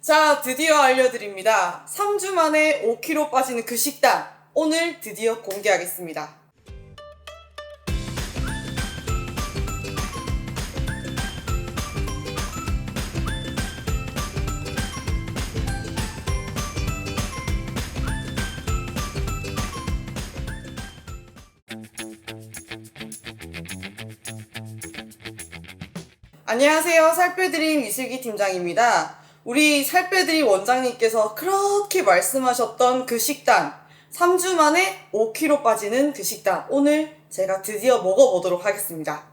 자, 드디어 알려드립니다. 3주 만에 5kg 빠지는 그 식단. 오늘 드디어 공개하겠습니다. 안녕하세요. 살빼드림 이슬기 팀장입니다. 우리 살 빼드림 원장님께서 그렇게 말씀하셨던 그 식단, 3주 만에 5kg 빠지는 그 식단, 오늘 제가 드디어 먹어보도록 하겠습니다.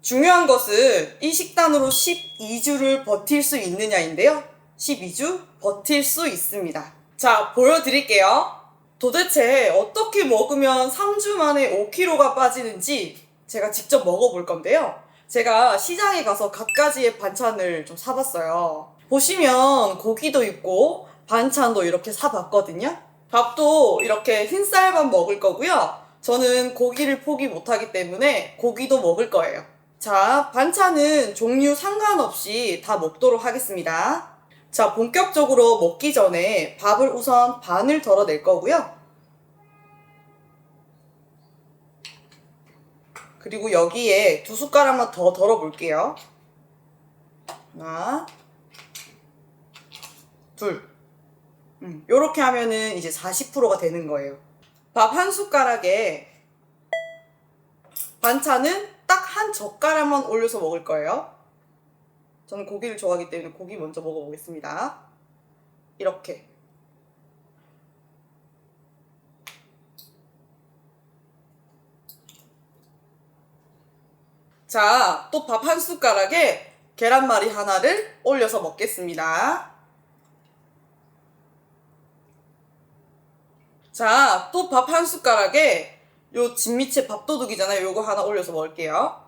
중요한 것은 이 식단으로 12주를 버틸 수 있느냐인데요. 12주 버틸 수 있습니다. 자, 보여드릴게요. 도대체 어떻게 먹으면 3주 만에 5kg가 빠지는지 제가 직접 먹어볼 건데요. 제가 시장에 가서 갖가지의 반찬을 좀 사봤어요. 보시면 고기도 있고 반찬도 이렇게 사봤거든요. 밥도 이렇게 흰쌀밥 먹을 거고요. 저는 고기를 포기 못하기 때문에 고기도 먹을 거예요. 자, 반찬은 종류 상관없이 다 먹도록 하겠습니다. 자, 본격적으로 먹기 전에 밥을 우선 반을 덜어낼 거고요. 그리고 여기에 두 숟가락만 더 덜어 볼게요. 하나, 둘. 음, 요렇게 하면은 이제 40%가 되는 거예요. 밥 한 숟가락에 반찬은 딱 한 젓가락만 올려서 먹을 거예요. 저는 고기를 좋아하기 때문에 고기 먼저 먹어보겠습니다. 이렇게. 자, 또 밥 한 숟가락에 계란말이 하나를 올려서 먹겠습니다. 자, 또 밥 한 숟가락에 요 진미채 밥도둑이잖아요. 요거 하나 올려서 먹을게요.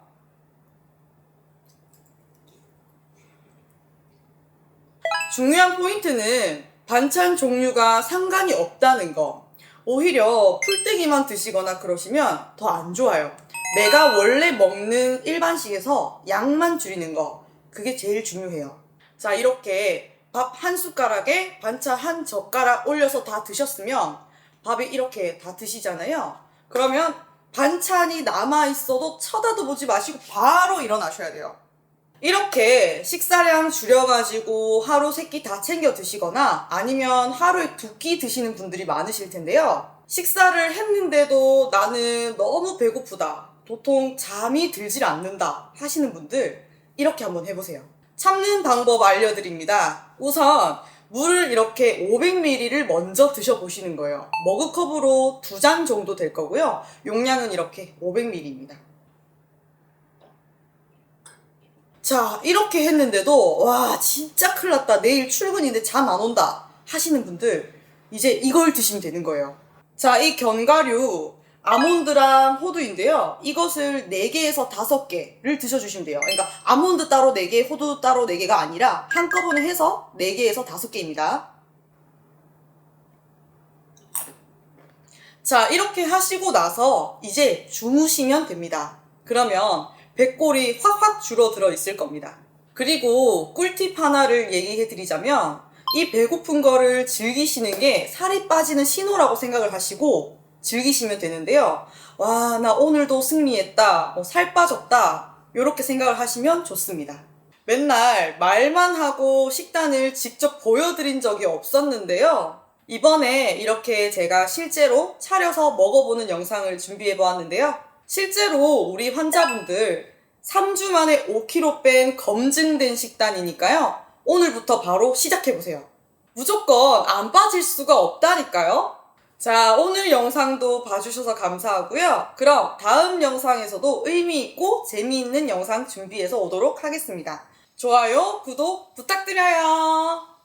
중요한 포인트는 반찬 종류가 상관이 없다는 거. 오히려 풀떼기만 드시거나 그러시면 더 안 좋아요. 내가 원래 먹는 일반식에서 양만 줄이는 거. 그게 제일 중요해요. 자, 이렇게 밥 한 숟가락에 반찬 한 젓가락 올려서 다 드셨으면 밥이 이렇게 다 드시잖아요. 그러면 반찬이 남아 있어도 쳐다도 보지 마시고 바로 일어나셔야 돼요. 이렇게 식사량 줄여가지고 하루 세 끼 다 챙겨 드시거나 아니면 하루에 두 끼 드시는 분들이 많으실 텐데요. 식사를 했는데도 나는 너무 배고프다. 도통 잠이 들질 않는다 하시는 분들 이렇게 한번 해보세요. 참는 방법 알려드립니다. 우선 물을 이렇게 500ml를 먼저 드셔보시는 거예요. 머그컵으로 두 잔 정도 될 거고요. 용량은 이렇게 500ml입니다. 자, 이렇게 했는데도, 와, 진짜 큰일 났다. 내일 출근인데 잠 안 온다. 하시는 분들, 이제 이걸 드시면 되는 거예요. 자, 이 견과류, 아몬드랑 호두인데요. 이것을 4개에서 5개를 드셔주시면 돼요. 그러니까 아몬드 따로 4개, 호두 따로 4개가 아니라 한꺼번에 해서 4개에서 5개입니다. 자, 이렇게 하시고 나서 이제 주무시면 됩니다. 그러면 배꼴이 확확 줄어들어 있을 겁니다. 그리고 꿀팁 하나를 얘기해 드리자면 이 배고픈 거를 즐기시는 게 살이 빠지는 신호라고 생각을 하시고 즐기시면 되는데요. 와, 나 오늘도 승리했다. 어, 살 빠졌다. 이렇게 생각을 하시면 좋습니다. 맨날 말만 하고 식단을 직접 보여드린 적이 없었는데요. 이번에 이렇게 제가 실제로 차려서 먹어보는 영상을 준비해 보았는데요. 실제로 우리 환자분들 3주 만에 5kg 뺀 검증된 식단이니까요. 오늘부터 바로 시작해 보세요. 무조건 안 빠질 수가 없다니까요. 자, 오늘 영상도 봐주셔서 감사하고요. 그럼 다음 영상에서도 의미있고 재미있는 영상 준비해서 오도록 하겠습니다. 좋아요, 구독 부탁드려요.